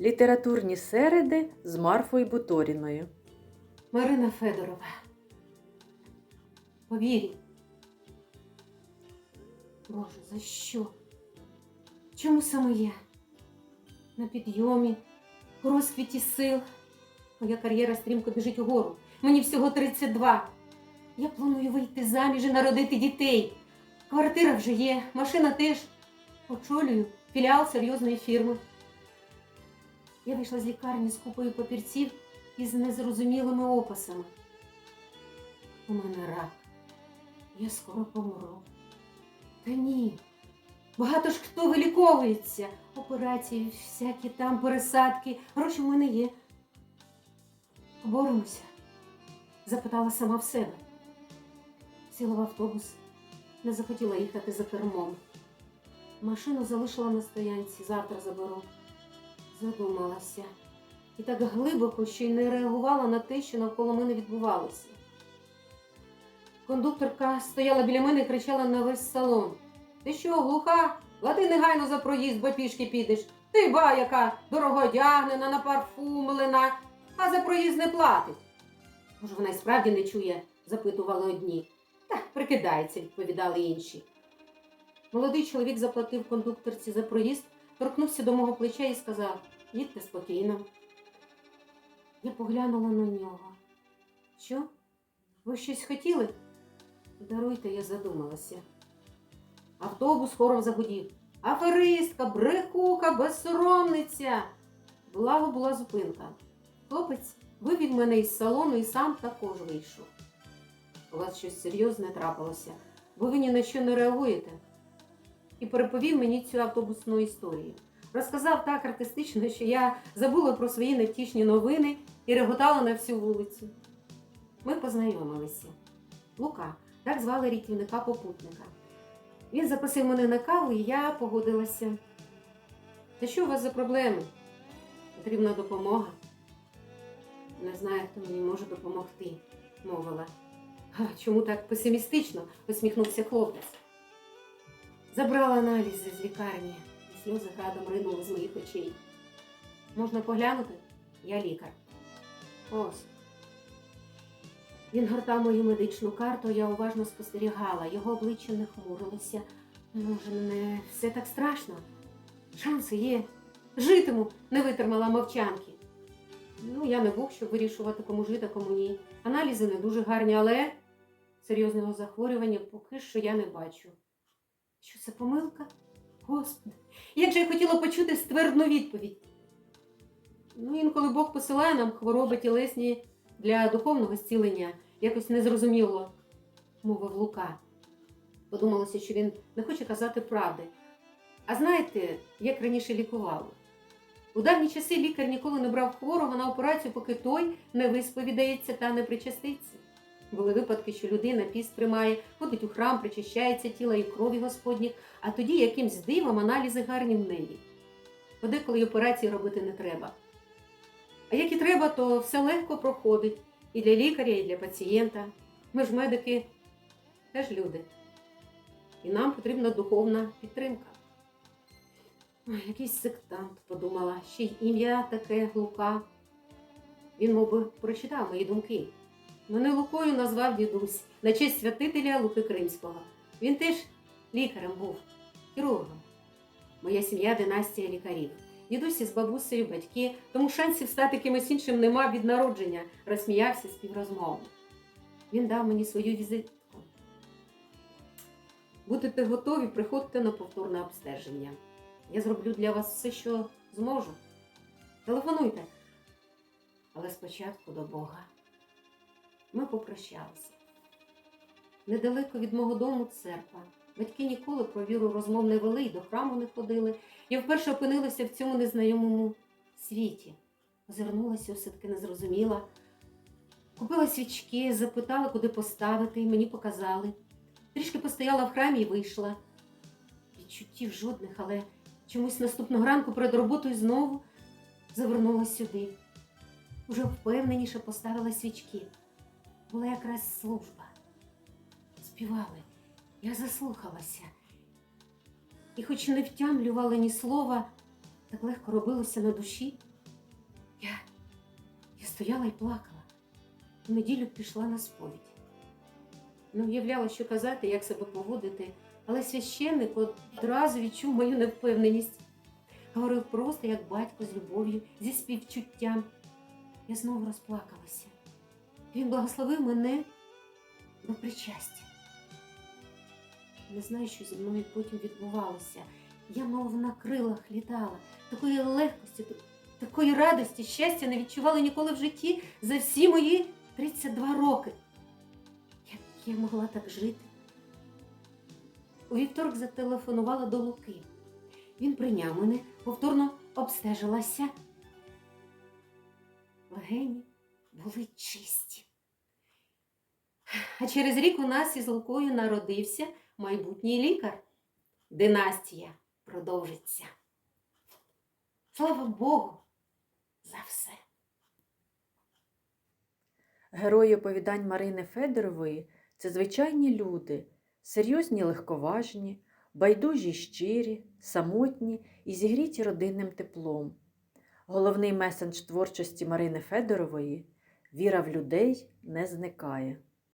Літературні середи з Марфою Буторіною. Марина Федорова. Повірі. Боже, за що? Чому саме я? На підйомі, у розквіті сил. Моя кар'єра стрімко біжить угору. Мені всього 32. Я планую вийти заміж і народити дітей. Квартира вже є, машина теж. Очолюю філіал серйозної фірми. Я вийшла з лікарні з купою папірців із незрозумілими описами. У мене рак. Я скоро помру. Та ні. Багато ж хто виліковується. Операції, всякі там пересадки. Гроші в мене є. Боремося? запитала сама в себе. Сіла в автобус, не захотіла їхати за кермом. Машину залишила на стоянці, завтра заберу. Задумалася. І так глибоко, що й не реагувала на те, що навколо мене відбувалося. Кондукторка стояла біля мене і кричала на весь салон. Ти що, глуха? Плати негайно за проїзд, бо пішки підеш. Ти ба, яка дорогодягнена, напарфумлена, а за проїзд не платить. Може, вона й справді не чує, запитували одні. Так, прикидається, відповідали інші. Молодий чоловік заплатив кондукторці за проїзд, торкнувся до мого плеча і сказав: їдьте спокійно. Я поглянула на нього. Що? Ви щось хотіли? Даруйте, я задумалася. Автобус хором загудів. Аферистка, брехуха, безсоромниця. Благо була зупинка. Хлопець вивів мене із салону і сам також вийшов. У вас щось серйозне трапилося, бо ви ні на що не реагуєте. І переповів мені цю автобусну історію. Розказав так артистично, що я забула про свої невтішні новини і реготала на всю вулицю. Ми познайомилися. Лука, так звали рятівника попутника. Він запросив мене на каву, і я погодилася. Та що у вас за проблеми? Потрібна допомога. Не знаю, хто мені може допомогти, мовила. Чому так песимістично? посміхнувся хлопець. Забрала аналізи з лікарні, і сльози градом ринули з моїх очей. Можна поглянути? Я лікар. Ось. Він гортав мою медичну карту, я уважно спостерігала. Його обличчя не хмурилося. Може, не все так страшно? Шанси є. Житиму, не витримала мовчанки. Ну, я не Бог, щоб вирішувати, кому жити, кому ні. Аналізи не дуже гарні, але серйозного захворювання поки що я не бачу. Що це помилка? Господи, як же я хотіла почути ствердну відповідь. Ну, інколи Бог посилає нам хвороби тілесні для духовного зцілення, якось незрозуміло, мовив Лука. Подумалося, що він не хоче казати правди. А знаєте, як раніше лікували? У давні часи лікар ніколи не брав хворого на операцію, поки той не висповідається та не причаститься. Були випадки, що людина піст приймає, ходить у храм, причащається тіла і крові Господніх, а тоді якимсь дивом аналізи гарні в неї. Подеколи й операції робити не треба. А як і треба, то все легко проходить і для лікаря, і для пацієнта. Ми ж медики теж люди. І нам потрібна духовна підтримка. Ой, якийсь сектант, подумала, ще й ім'я таке Лука. Він, мов би, прочитав мої думки. Мене Лукою назвав дідусь на честь святителя Луки Кримського. Він теж лікарем був, хірургом. Моя сім'я династія лікарів. Дідусь із бабусею, батьки, тому шансів стати кимось іншим нема від народження, розсміявся співрозмовник. Він дав мені свою візитку. Будете готові, приходьте на повторне обстеження. Я зроблю для вас все, що зможу. Телефонуйте. Але спочатку до Бога. Ми попрощалися. Недалеко від мого дому церква. Батьки ніколи про віру розмов не вели і до храму не ходили. Я вперше опинилася в цьому незнайомому світі. Озирнулася, все-таки не зрозуміла. Купила свічки, запитала, куди поставити, і мені показали. Трішки постояла в храмі і вийшла. Відчуттів жодних, але чомусь наступного ранку перед роботою знову завернулася сюди. Уже впевненіше поставила свічки. Була якраз служба. Співали. Я заслухалася. І хоч не втямлювала ні слова, так легко робилося на душі. Я Стояла і плакала. В неділю пішла на сповідь. Не уявляла, що казати, як себе поводити, але священник одразу відчув мою невпевненість. Говорив просто як батько з любов'ю, зі співчуттям. Я знову розплакалася. Він благословив мене до причастя. Не знаю, що зі мною потім відбувалося. Я, мов на крилах літала, такої легкості, такої радості, щастя не відчувала ніколи в житті за всі мої 32 роки. Як я могла так жити? У вівторок зателефонувала до Луки. Він прийняв мене, повторно обстежилася. Легені були чисті. А через рік у нас із Лукою народився майбутній лікар. Династія продовжиться. Слава Богу за все. Герої оповідань Марини Федорової це звичайні люди, серйозні, легковажні, байдужі, щирі, самотні і зігріті родинним теплом. Головний месендж творчості Марини Федорової віра в людей не зникає.